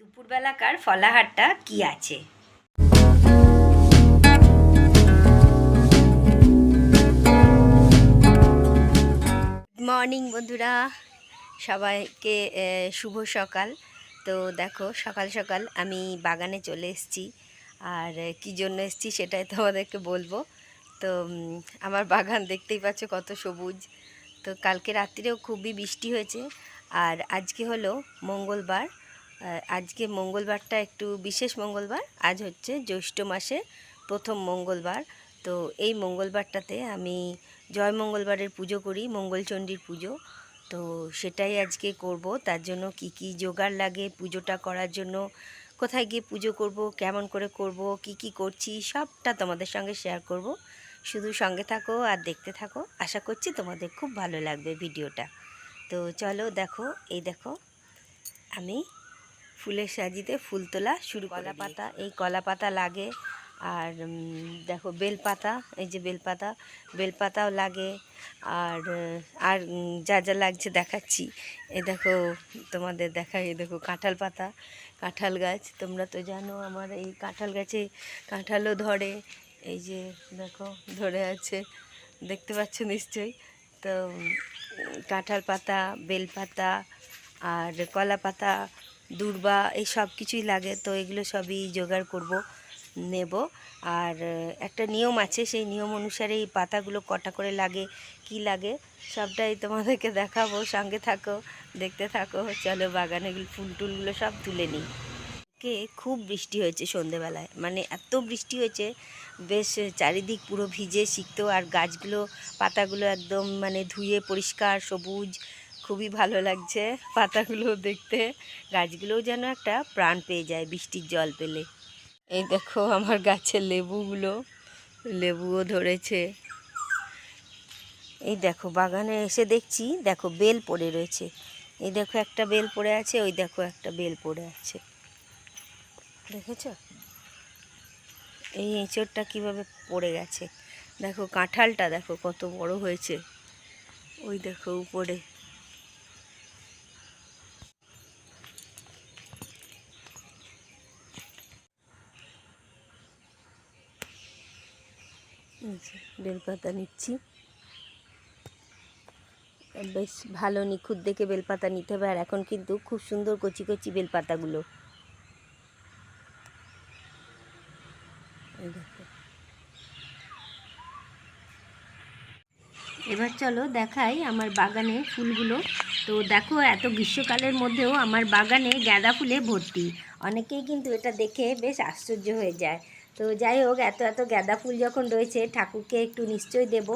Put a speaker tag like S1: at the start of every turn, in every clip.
S1: দুপুরবেলাকার ফলাহারটা কি আছে? মর্নিং বন্ধুরা। সবাইকে শুভ সকাল। তো দেখো, সকাল সকাল আমি বাগানে চলে এসেছি। আর কি জন্য এসেছি সেটাই তোমাদেরকে বলব। তো আমার বাগান দেখতেই পাচ্ছ কত সবুজ। তো কালকে রাত্রিরেও খুবই বৃষ্টি হয়েছে। আর আজকে হলো মঙ্গলবার। আজকে মঙ্গলবারটা একটু বিশেষ মঙ্গলবার। আজ হচ্ছে জ্যৈষ্ঠ মাসে প্রথম মঙ্গলবার। তো এই মঙ্গলবারটাতে আমি জয় মঙ্গলবারের পুজো করি, মঙ্গলচণ্ডীর পুজো। তো সেটাই আজকে করব। তার জন্য কি কি জোগাড় লাগে পুজোটা করার জন্য, কোথায় গিয়ে পুজো করব, কেমন করে করব, কি কি করছি, সবটা তোমাদের সঙ্গে শেয়ার করব। শুধু সঙ্গে থাকো আর দেখতে থাকো। আশা করছি তোমাদের খুব ভালো লাগবে ভিডিওটা। তো চলো দেখো, এই দেখো, আমি ফুলের সাজিতে ফুল তোলা শুরু কলা পাতা এই কলা পাতা লাগে আর দেখো বেলপাতা, এই যে বেলপাতা, বেলপাতাও লাগে আর আর যা যা লাগছে দেখাচ্ছি। এই দেখো তোমাদের দেখা এই দেখো কাঁঠাল পাতা, কাঁঠাল গাছ, তোমরা তো জানো আমার এই কাঁঠাল গাছে কাঁঠালও ধরে। এই যে দেখো ধরে আছে, দেখতে পাচ্ছ নিশ্চয়ই? তো কাঁঠাল পাতা, বেলপাতা আর কলা পাতা দূর্বা, এই সব কিছুই লাগে, তো এগুলো সবই জোগাড় করব, নেব। আর একটা নিয়ম আছে, সেই নিয়ম অনুসারে এই পাতাগুলো কটা করে লাগে, কি লাগে, সবটাই তোমাদেরকে দেখাবো, সঙ্গে থাকো, দেখতে থাকো। চলো বাগানে ফুল টুলগুলো সব তুলে নিই। কে, খুব বৃষ্টি হয়েছে সন্ধেবেলায় মানে এত বৃষ্টি হয়েছে, বেশ চারিদিক পুরো ভিজে শিখতো আর গাছগুলো, পাতাগুলো একদম মানে ধুয়ে পরিষ্কার, সবুজ খুবই ভালো লাগছে পাতাগুলো দেখতে। গাছগুলোও যেন একটা প্রাণ পেয়ে যায় বৃষ্টির জল পেলে। এই দেখো আমার গাছের লেবুগুলো, লেবুও ধরেছে। এই দেখো বাগানে এসে দেখছি, দেখো বেল পড়ে রয়েছে। এই দেখো একটা বেল পড়ে আছে, ওই দেখো একটা বেল পড়ে আছে। দেখেছ? এই এঁচড়টা কীভাবে পড়ে গেছে। দেখো কাঁঠালটা দেখো কত বড় হয়েছে। ওই দেখো উপরে। বেলপাতা নিচ্ছি। বেশ ভালো নিখুঁত দেখে বেলপাতা নিতে হবে, আর এখন কিন্তু খুব সুন্দর কচি কচি বেলপাতাগুলো। এবার চলো দেখাই আমার বাগানে ফুলগুলো। তো দেখো, এত গ্রীষ্মকালের মধ্যেও আমার বাগানে গাঁদা ফুলে ভর্তি। অনেকেই কিন্তু এটা দেখে বেশ আশ্চর্য হয়ে যায়। তো যাই হোক এত এত গাঁদা ফুল যখন রয়েছে ঠাকুরকে একটু নিশ্চয় দেব।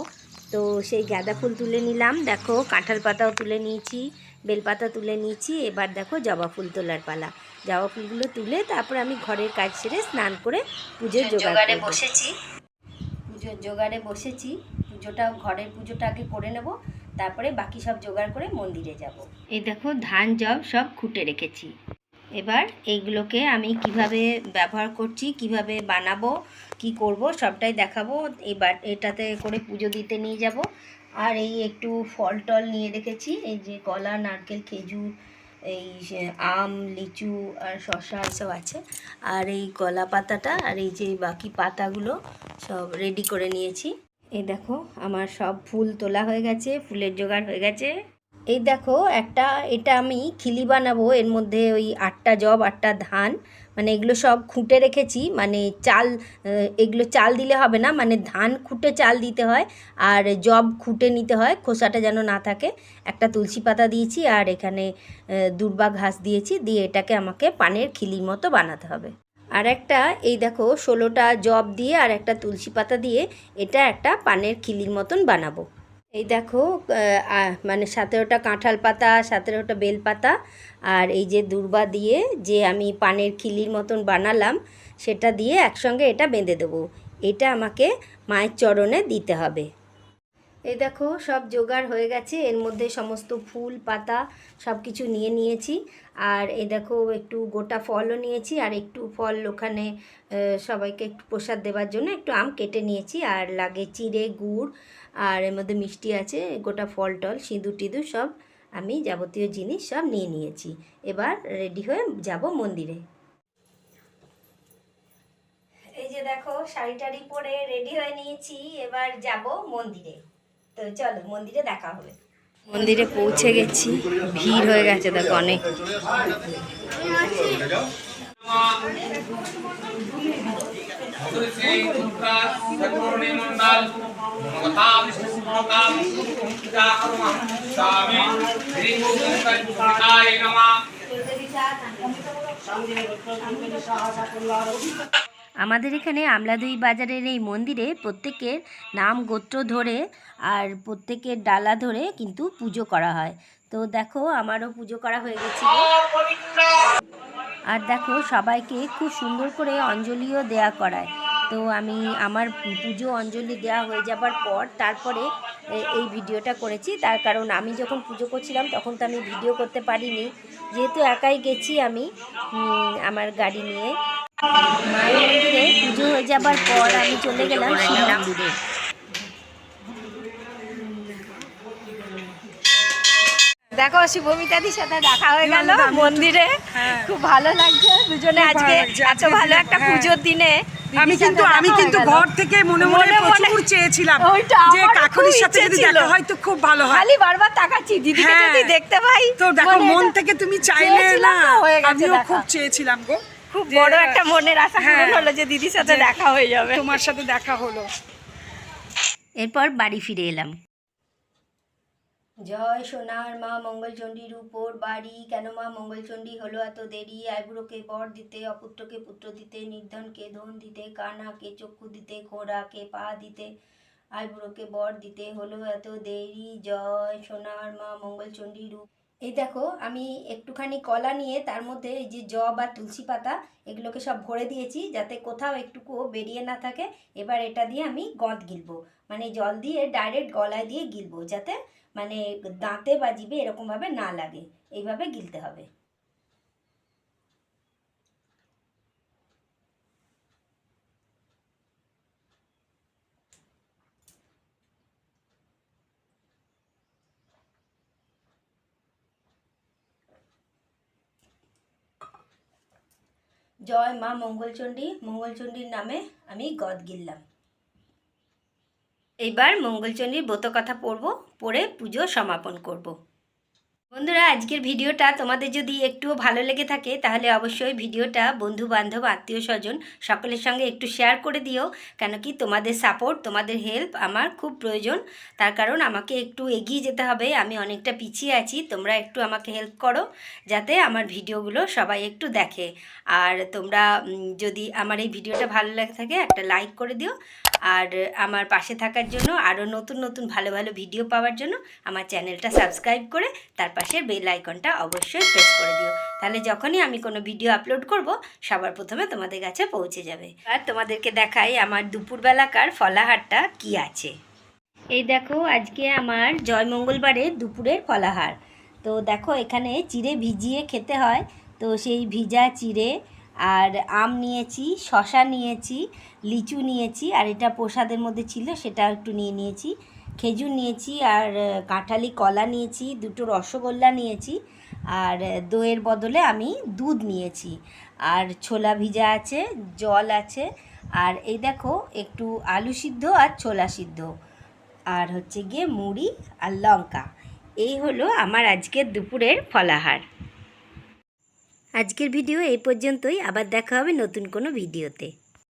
S1: তো সেই গাঁদা ফুল তুলে নিলাম। দেখো কাঁঠাল পাতাও তুলে নিয়েছি বেলপাতা তুলে নিয়েছি। এবার দেখো জবা ফুল তোলার পালা। জবা ফুলগুলো তুলে তারপর আমি ঘরের কাজ সেরে স্নান করে পুজোর জোগাড়ে বসেছি। পুজোর জোগাড়ে বসেছি। পুজোটা ঘরের পুজোটা আগে করে নেব। তারপরে বাকি সব জোগাড় করে মন্দিরে যাব। এই দেখো ধান জব সব খুঁটে রেখেছি। এবার এইগুলোকে আমি কীভাবে ব্যবহার করছি, কীভাবে বানাবো, কি করব, সবটাই দেখাবো। এবার এটাতে করে পুজো দিতে নিয়ে যাব। আর এই একটু ফল টল নিয়ে রেখেছি, এই যে কলা, নারকেল, খেজুর, এই আম, লিচু আর শশা এসব আছে। আর এই কলা পাতাটা আর এই যে বাকি পাতাগুলো সব রেডি করে নিয়েছি। এই দেখো, আমার সব ফুল তোলা হয়ে গেছে, ফুলের জোগাড় হয়ে গেছে। এই দেখো একটা, এটা আমি খিলি বানাবো, এর মধ্যে ওই আটটা জব আটটা ধান মানে এগুলো সব খুঁটে রেখেছি মানে চাল এগুলো চাল দিলে হবে না মানে ধান খুঁটে চাল দিতে হয়, আর জব খুঁটে নিতে হয়, খোসাটা যেন না থাকে। একটা তুলসী পাতা দিয়েছি, আর এখানে দুর্বা ঘাস দিয়েছি, দিয়ে এটাকে আমাকে পানের খিলির মতো বানাতে হবে। আর একটা, এই দেখো ষোলোটা জব দিয়ে, আর একটা তুলসী পাতা দিয়ে, এটা একটা পানের খিলির মতন বানাবো। এই দেখো মানে সতেরোটা কাঁঠাল পাতা সতেরোটা বেল পাতা আর এই যে দুর্বা দিয়ে যে আমি পানের খিলির মতন বানালাম, সেটা দিয়ে একসঙ্গে এটা বেঁধে দেবো। এটা আমাকে মায়ের চরণে দিতে হবে। এই দেখো, সব জোগাড় হয়ে গেছে। এর মধ্যে সমস্ত ফুল, পাতা সব কিছু নিয়ে নিয়েছি। আর এই দেখো, একটু গোটা ফলও নিয়েছি আর একটু ফল ওখানে সবাইকে একটু প্রসাদ দেওয়ার জন্য একটু আম কেটে নিয়েছি আর লাগে চিড়ে, গুড় আর এর মধ্যে মিষ্টি আছে, গোটা ফল টল, সিঁদুর টিঁদুর সব আমি যাবতীয় জিনিস সব নিয়ে নিয়েছি। এবার রেডি হয়ে যাব মন্দিরে। এই যে দেখো, শাড়ি টাড়ি পরে রেডি হয়ে নিয়েছি, এবার যাব মন্দিরে। তো চলো, মন্দিরে দেখা হবে। মন্দিরে পৌঁছে গেছি। ভিড় হয়ে গেছে দেখো অনেক। আমাদের এখানে আমলাদুই বাজারের এই মন্দিরে প্রত্যেকের নাম গোত্র ধরে আর প্রত্যেকের ডালা ধরে কিন্তু পুজো করা হয়। তো দেখো, আমারও পুজো করা হয়ে গেছে আর দেখো, সবাইকে খুব সুন্দর করে অঞ্জলিও দেয়া করায়। তো আমি আমার পুজো অঞ্জলি দেওয়া হয়ে যাবার পর তারপরে এই ভিডিওটা করেছি। তার কারণ আমি যখন পুজো করছিলাম তখন তো আমি ভিডিও করতে পারিনি। যেহেতু একাই গেছি আমি আমার গাড়ি নিয়ে। মায়ের মন্দিরে পুজো হয়ে যাবার পর আমি চলে গেলাম শিব মন্দিরে দেখো শুভমিতাদির সাথে দেখা হয়ে গেল। মন্দিরে খুব ভালো লাগছে। দুজনে আজকে এত ভালো একটা
S2: হ্যাঁ।
S1: পুজোর দিনে
S2: আমি কিন্তু আমি কিন্তু ঘর থেকে মনে মনে প্রচুর চেয়েছিলাম যে
S1: খুব
S2: সাথে যদি দেখা হয় তো খুব ভালো হয়।
S1: খালি বারবার তাকাচ্ছি দিদিকে
S2: হ্যাঁ।
S1: যদি দেখতে পাই
S2: তো দেখো
S1: মানে
S2: থেকে তুমি চাইলে না আমিও খুব চেয়েছিলাম গো।
S1: খুব বড় একটা মনের আশা পূরণ
S2: হ্যাঁ।
S1: হলো যে দিদির সাথে দেখা হয়ে যাবে।
S2: তোমার সাথে দেখা হলো।
S1: এরপর বাড়ি ফিরে এলাম। জয় সোনার মা মঙ্গলচণ্ডীর উপর বাড়ি। কেন মা মঙ্গলচণ্ডী হলো এত দেরি? আইবুড়োকে বর দিতে, অপুত্রকে পুত্র দিতে, নির্ধনকে ধন দিতে, কানাকে চক্ষু দিতে, ঘোড়াকে পা দিতে, আইবুড়োকে বর দিতে হলো এত দেরি। জয় সোনার মা মঙ্গলচণ্ডীর রূপ এই দেখো, আমি একটুখানি কলা নিয়ে তার মধ্যে এই যে জ বা তুলসী পাতা, এগুলোকে সব ভরে দিয়েছি যাতে কোথাও একটুকুও বেরিয়ে না থাকে। এবার এটা দিয়ে আমি গঁদ গিলবো। মানে জল দিয়ে ডাইরেক্ট গলায় দিয়ে গিলবো যাতে মানে দাঁতে বা জিভে এরকমভাবে না লাগে। এইভাবে গিলতে হবে। জয় মা মঙ্গলচণ্ডী, মঙ্গলচণ্ডীর নামে আমি গদ গিললাম এইবার মঙ্গলচণ্ডীর ব্রত কথা পড়ব, পড়ে পুজো সমাপন করব। বন্ধুরা, আজকের ভিডিওটা তোমাদের যদি একটুও ভালো লেগে থাকে, তাহলে অবশ্যই ভিডিওটা বন্ধু বান্ধব আত্মীয় স্বজন সকলের সঙ্গে একটু শেয়ার করে দিও। কেন কি তোমাদের সাপোর্ট তোমাদের হেল্প আমার খুব প্রয়োজন। তার কারণ আমাকে একটু এগিয়ে যেতে হবে, আমি অনেকটা পিছিয়ে আছি, তোমরা একটু আমাকে হেল্প করো, যাতে আমার ভিডিওগুলো সবাই একটু দেখে। আর তোমরা যদি আমার এই ভিডিওটা ভালো লাগে থাকে, একটা লাইক করে দিও। আর আমার পাশে থাকার জন্য, আরও নতুন নতুন, ভালো ভালো ভিডিও পাওয়ার জন্য, আমার চ্যানেলটা সাবস্ক্রাইব করে তার পাশের বেল আইকনটা অবশ্যই প্রেস করে দিও। তাহলে যখনই আমি কোনো ভিডিও আপলোড করব, সবার প্রথমে তোমাদের কাছে পৌঁছে যাবে। আর তোমাদেরকে দেখাই আমার দুপুরবেলাকার ফলাহারটা কি আছে। এই দেখো, আজকে আমার জয় মঙ্গলবারে দুপুরের ফলাহার। তো দেখো, এখানে চিড়ে ভিজিয়ে খেতে হয়। তো সেই ভিজা চিড়ে আর আম নিয়েছি শশা নিয়েছি, লিচু নিয়েছি, আর এটা প্রসাদের মধ্যে ছিল সেটা একটু নিয়ে নিয়েছি। খেজুর নিয়েছি আর কাঁঠালি, কলা নিয়েছি, দুটো রসগোল্লা নিয়েছি আর দইয়ের বদলে আমি দুধ নিয়েছি। আর ছোলা ভিজা আছে, জল আছে আর এই দেখো একটু আলু সিদ্ধ আর ছোলা সিদ্ধ। আর হচ্ছে গিয়ে মুড়ি আর লঙ্কা। এই হলো আমার আজকের দুপুরের ফলাহার। আজকের ভিডিও এই পর্যন্তই। আবার দেখা হবে নতুন কোনো ভিডিওতে।